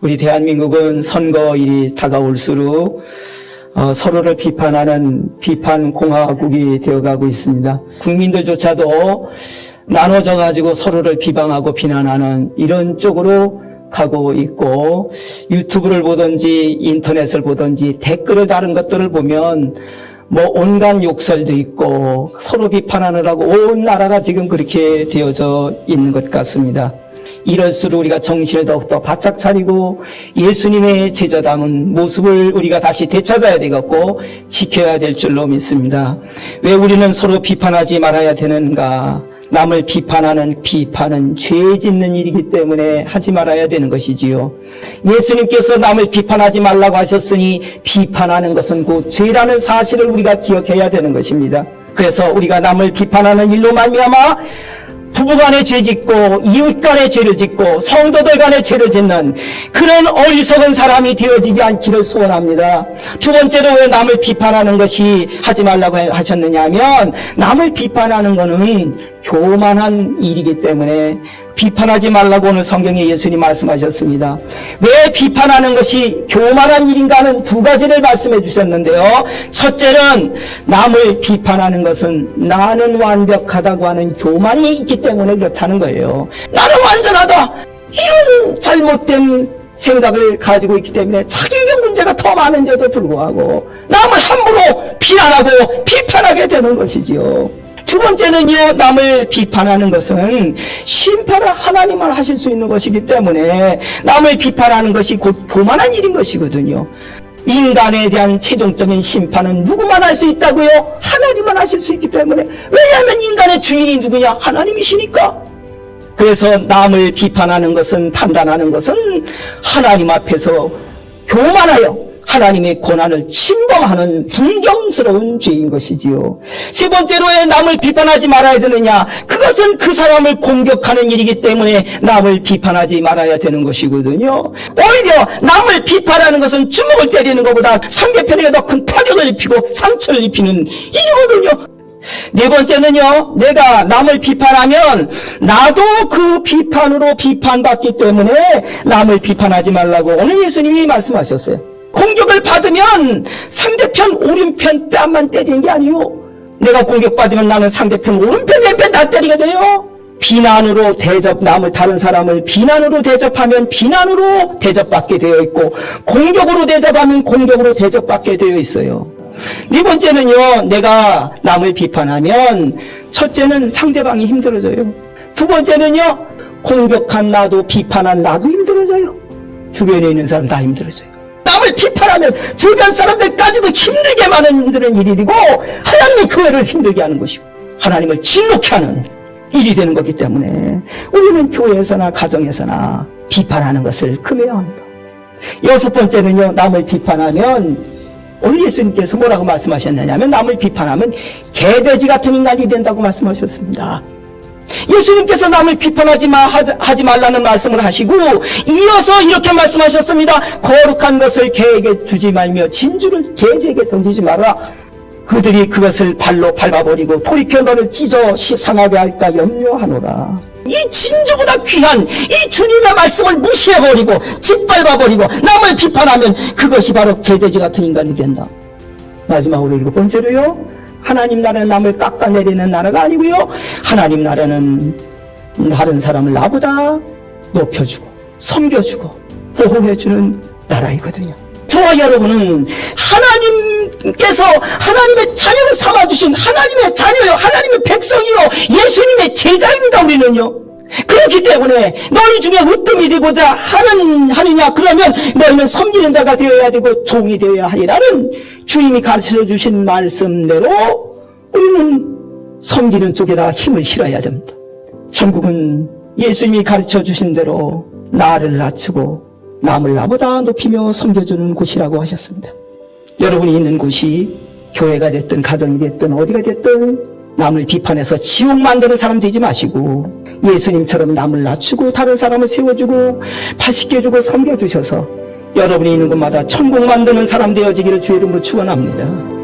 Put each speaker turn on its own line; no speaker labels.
우리 대한민국은 선거일이 다가올수록 어, 서로를 비판하는 비판 공화국이 되어가고 있습니다. 국민들조차도 나눠져 가지고 서로를 비방하고 비난하는 이런 쪽으로 가고 있고 유튜브를 보든지 인터넷을 보든지 댓글을 다른 것들을 보면 뭐 온갖 욕설도 있고 서로 비판하느라고 온 나라가 지금 그렇게 되어져 있는 것 같습니다. 이럴수록 우리가 정신을 더욱더 바짝 차리고 예수님의 제자 담은 모습을 우리가 다시 되찾아야 되겠고 지켜야 될 줄로 믿습니다. 왜 우리는 서로 비판하지 말아야 되는가? 남을 비판하는 비판은 죄 짓는 일이기 때문에 하지 말아야 되는 것이지요. 예수님께서 남을 비판하지 말라고 하셨으니 비판하는 것은 곧 죄라는 사실을 우리가 기억해야 되는 것입니다. 그래서 우리가 남을 비판하는 일로 말미암아 부부간에 죄 짓고 이웃간에 죄를 짓고 성도들 간에 죄를 짓는 그런 어리석은 사람이 되어지지 않기를 소원합니다. 두 번째로 왜 남을 비판하는 것이 하지 말라고 하셨느냐 하면 남을 비판하는 것은 교만한 일이기 때문에 비판하지 말라고 오늘 성경에 예수님 말씀하셨습니다. 왜 비판하는 것이 교만한 일인가는 두 가지를 말씀해 주셨는데요. 첫째는 남을 비판하는 것은 나는 완벽하다고 하는 교만이 있기 때문에 그렇다는 거예요. 나는 완전하다! 이런 잘못된 생각을 가지고 있기 때문에 자기에게 문제가 더 많은데도 불구하고 남을 함부로 비난하고 비판하게 되는 것이지요. 두 번째는요, 남을 비판하는 것은 심판을 하나님만 하실 수 있는 것이기 때문에 남을 비판하는 것이 곧 교만한 일인 것이거든요. 인간에 대한 최종적인 심판은 누구만 할 수 있다고요? 하나님만 하실 수 있기 때문에. 왜냐하면 인간의 주인이 누구냐? 하나님이시니까. 그래서 남을 비판하는 것은, 판단하는 것은 하나님 앞에서 교만하여 하나님의 고난을 침범하는 불경스러운 죄인 것이지요. 세 번째로 왜 남을 비판하지 말아야 되느냐? 그것은 그 사람을 공격하는 일이기 때문에 남을 비판하지 말아야 되는 것이거든요. 오히려 남을 비판하는 것은 주먹을 때리는 것보다 상대편에게 더 큰 타격을 입히고 상처를 입히는 일이거든요. 네 번째는요, 내가 남을 비판하면 나도 그 비판으로 비판받기 때문에 남을 비판하지 말라고 오늘 예수님이 말씀하셨어요. 공격을 받으면 상대편 오른편 뺨만 때리는 게 아니요. 내가 공격받으면 나는 상대편 오른편 왼편 다 때리게 돼요. 비난으로 대접, 남을, 다른 사람을 비난으로 대접하면 비난으로 대접받게 되어 있고, 공격으로 대접하면 공격으로 대접받게 되어 있어요. 네 번째는요, 내가 남을 비판하면, 첫째는 상대방이 힘들어져요. 두 번째는요, 공격한 나도 비판한 나도 힘들어져요. 주변에 있는 사람 다 힘들어져요. 남을 비판하면 주변 사람들까지도 힘들게 만드는 일이고 하나님의 교회를 힘들게 하는 것이고 하나님을 진노케 하는 일이 되는 거기 때문에 우리는 교회에서나 가정에서나 비판하는 것을 금해야 합니다. 여섯 번째는요, 남을 비판하면 오늘 예수님께서 뭐라고 말씀하셨느냐면 남을 비판하면 개돼지 같은 인간이 된다고 말씀하셨습니다. 예수님께서 남을 비판하지 마, 하지 말라는 말씀을 하시고, 이어서 이렇게 말씀하셨습니다. 거룩한 것을 개에게 주지 말며, 진주를 돼지에게 던지지 마라. 그들이 그것을 발로 밟아버리고, 돌이켜 너를 찢어 상하게 할까 염려하노라. 이 진주보다 귀한 이 주님의 말씀을 무시해버리고, 짓밟아버리고, 남을 비판하면 그것이 바로 개돼지 같은 인간이 된다. 마지막으로 일곱 번째로요. 하나님 나라는 남을 깎아내리는 나라가 아니고요. 하나님 나라는 다른 사람을 나보다 높여주고 섬겨주고 보호해주는 나라이거든요. 저와 여러분은 하나님께서 하나님의 자녀를 삼아주신 하나님의 자녀요. 하나님의 백성이요. 예수님의 제자입니다. 우리는요. 그렇기 때문에 너희 중에 으뜸이 되고자 하는 하느냐 그러면 너희는 섬기는 자가 되어야 되고 종이 되어야 하리라는 주님이 가르쳐 주신 말씀대로 우리는 섬기는 쪽에다 힘을 실어야 됩니다. 천국은 예수님이 가르쳐 주신 대로 나를 낮추고 남을 나보다 높이며 섬겨주는 곳이라고 하셨습니다. 여러분이 있는 곳이 교회가 됐든 가정이 됐든 어디가 됐든 남을 비판해서 지옥 만드는 사람 되지 마시고 예수님처럼 남을 낮추고 다른 사람을 세워주고 파식해 주고 섬겨 주셔서 여러분이 있는 곳마다 천국 만드는 사람 되어지기를 주의 이름으로 축원합니다.